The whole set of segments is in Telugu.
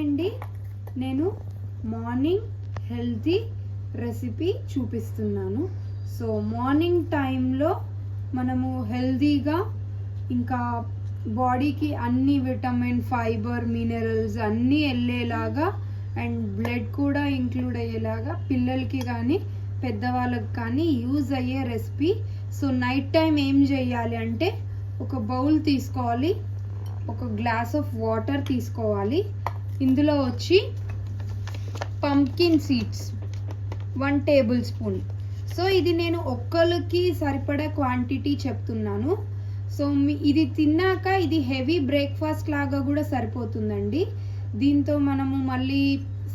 అండి నేను మార్నింగ్ హెల్తీ రెసిపీ చూపిస్తున్నాను. సో మార్నింగ్ టైంలో మనము హెల్తీగా ఇంకా బాడీకి అన్ని విటమిన్ ఫైబర్ మినరల్స్ అన్నీ వెళ్ళేలాగా అండ్ బ్లడ్ కూడా ఇంక్లూడ్ అయ్యేలాగా పిల్లలకి కానీ పెద్దవాళ్ళకి కానీ యూజ్ అయ్యే రెసిపీ. సో నైట్ టైం ఏం చేయాలి అంటే ఒక బౌల్ తీసుకోవాలి ఒక గ్లాస్ ఆఫ్ వాటర్ తీసుకోవాలి. ఇందులో వచ్చి pumpkin seeds one tablespoon so ఇది నేను ఒక్కరికి సరిపడా క్వాంటిటీ చెప్తున్నాను. సో ఇది తిన్నాక ఇది హెవీ బ్రేక్ఫాస్ట్ లాగా కూడా సరిపోతుందండి. దీంతో మనము మళ్ళీ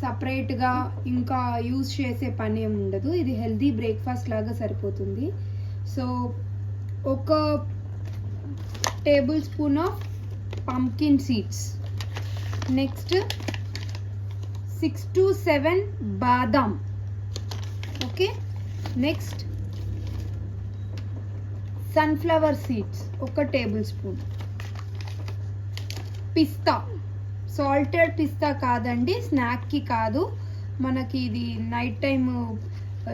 సపరేట్గా ఇంకా యూజ్ చేసే పని ఏమి ఉండదు. ఇది హెల్దీ బ్రేక్ఫాస్ట్ లాగా సరిపోతుంది. సో ఒక tablespoon of pumpkin seeds next six to seven badam okay next sunflower seeds ఒక టేబుల్ స్పూన్ పిస్తా సాల్టెడ్ పిస్తా కాదండి స్నాక్కి కాదు. మనకి ఇది నైట్ టైం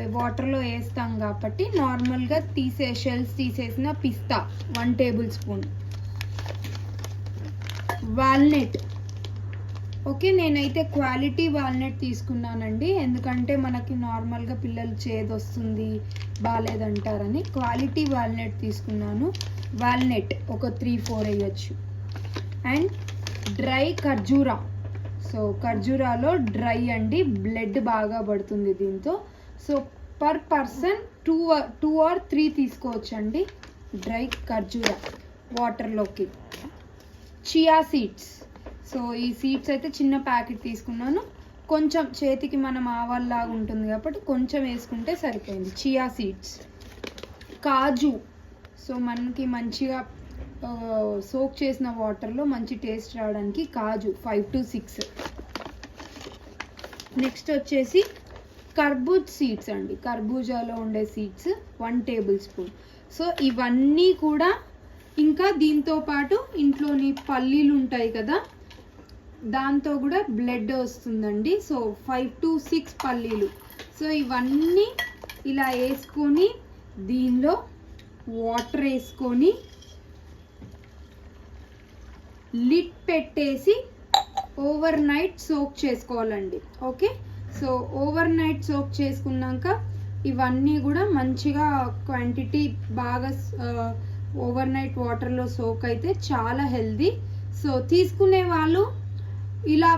వాటర్లో వేస్తాం కాబట్టి నార్మల్గా తీసే షెల్స్ తీసేసిన పిస్తా one tablespoon walnut okay నేనైతే క్వాలిటీ వాల్నట్ తీసుకున్నానండి. ఎందుకంటే మనకి నార్మల్గా పిల్లలు చేదు వస్తుంది బాగాలేదంటారని క్వాలిటీ వాల్నట్ తీసుకున్నాను. వాల్నట్ ఒక త్రీ ఫోర్ వేయచ్చు. అండ్ డ్రై ఖర్జూరా. సో ఖర్జూరాలో డ్రై అండి బ్లడ్ బాగా పడుతుంది దీంతో. So per person two two or three తీసుకోవచ్చండి డ్రై ఖర్జూరా వాటర్లోకి. Chia seeds. సో ఈ సీడ్స్ అయితే చిన్న ప్యాకెట్ తీసుకున్నాను. కొంచెం చేతికి మనం ఆవల్లాగా ఉంటుంది కాబట్టి కొంచెం వేసుకుంటే సరిపోయింది. Chia seeds. కాజు. సో మనకి మంచిగా సోక్ చేసిన వాటర్లో మంచి టేస్ట్ రావడానికి కాజు ఫైవ్ టు సిక్స్. నెక్స్ట్ వచ్చేసి కర్బూజ్ సీడ్స్ అండి. కర్బూజాలో ఉండే seeds one tablespoon. So ఇవన్నీ కూడా ఇంకా దీంతో పాటు ఇంట్లోని పల్లీలు ఉంటాయి కదా దాంతో కూడా బ్లడ్ వస్తుందండి. సో ఫైవ్ టు సిక్స్ పల్లీలు. సో ఇవన్నీ ఇలా వేసుకొని దీనిలో వాటర్ వేసుకొని లిడ్ పెట్టేసి ఓవర్ నైట్ సోక్ చేసుకోవాలండి. Okay? So overnight soak చేసుకున్నాక ఇవన్నీ కూడా మంచిగా క్వాంటిటీ బాగా ఓవర్ నైట్ వాటర్లో సోక్ అయితే చాలా హెల్దీ సో తీసుకునే వాళ్ళు ఇలా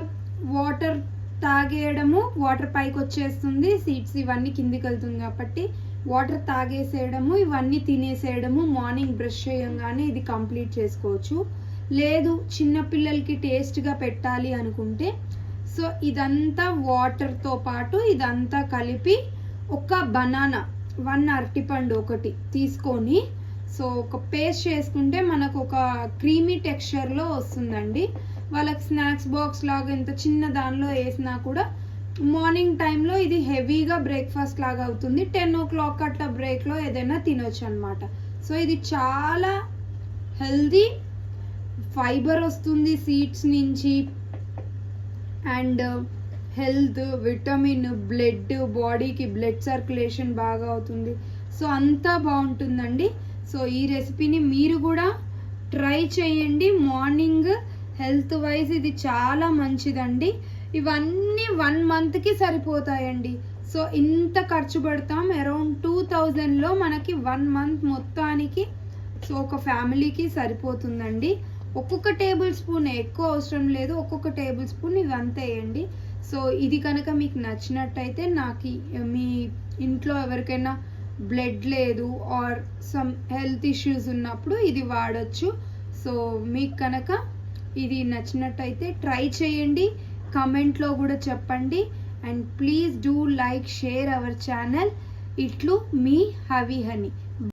వాటర్ తాగేయడము వాటర్ పైకి వచ్చేస్తుంది సీడ్స్ ఇవన్నీ కిందికి వెళ్తుంది కాబట్టి వాటర్ తాగేసేయడము ఇవన్నీ తినేసేయడము మార్నింగ్ బ్రష్ చేయంగానే ఇది కంప్లీట్ చేసుకోవచ్చు. లేదు చిన్నపిల్లలకి టేస్ట్గా పెట్టాలి అనుకుంటే సో ఇదంతా వాటర్తో పాటు ఇదంతా కలిపి ఒక బనానా వన్ అరటిపండు ఒకటి తీసుకొని సో ఒక పేస్ట్ చేసుకుంటే మనకు ఒక క్రీమీ టెక్స్చర్లో వస్తుందండి. వాళ్ళకి స్నాక్స్ బాక్స్ లాగా ఇంత చిన్న దానిలో వేసినా కూడా మార్నింగ్ టైంలో ఇది హెవీగా బ్రేక్ఫాస్ట్ లాగా అవుతుంది. టెన్ ఓ క్లాక్ అట్లా బ్రేక్లో ఏదైనా తినొచ్చు అనమాట సో ఇది చాలా హెల్దీ ఫైబర్ వస్తుంది సీడ్స్ నుంచి. అండ్ హెల్త్ విటమిన్ బ్లడ్ బాడీకి బ్లడ్ సర్క్యులేషన్ బాగా అవుతుంది. సో అంతా బాగుంటుందండి. సో ఈ రెసిపీని మీరు కూడా ట్రై చేయండి. మార్నింగ్ హెల్త్ వైజ్ ఇది చాలా మంచిదండి. ఇవన్నీ వన్ మంత్కి సరిపోతాయండి. సో ఇంత ఖర్చు పెడతాం. అరౌండ్ టూ థౌజండ్లో మనకి వన్ మంత్ మొత్తానికి సో ఒక ఫ్యామిలీకి సరిపోతుందండి. ఒక్కొక్క టేబుల్ స్పూన్ ఎక్కువ అవసరం లేదు. ఒక్కొక్క టేబుల్ స్పూన్ ఇదంతా వేయండి సో ఇది కనుక మీకు నచ్చినట్టయితే నాకు మీ ఇంట్లో ఎవరికైనా బ్లడ్ లేదు ఆర్ సమ్ హెల్త్ ఇష్యూస్ ఉన్నప్పుడు ఇది వాడచ్చు. సో మీకు కనుక ఇది నచ్చినట్టయితే ట్రై చేయండి కమెంట్లో కూడా చెప్పండి. And please do like share our channel ఇట్లు మీ హవి హనీ.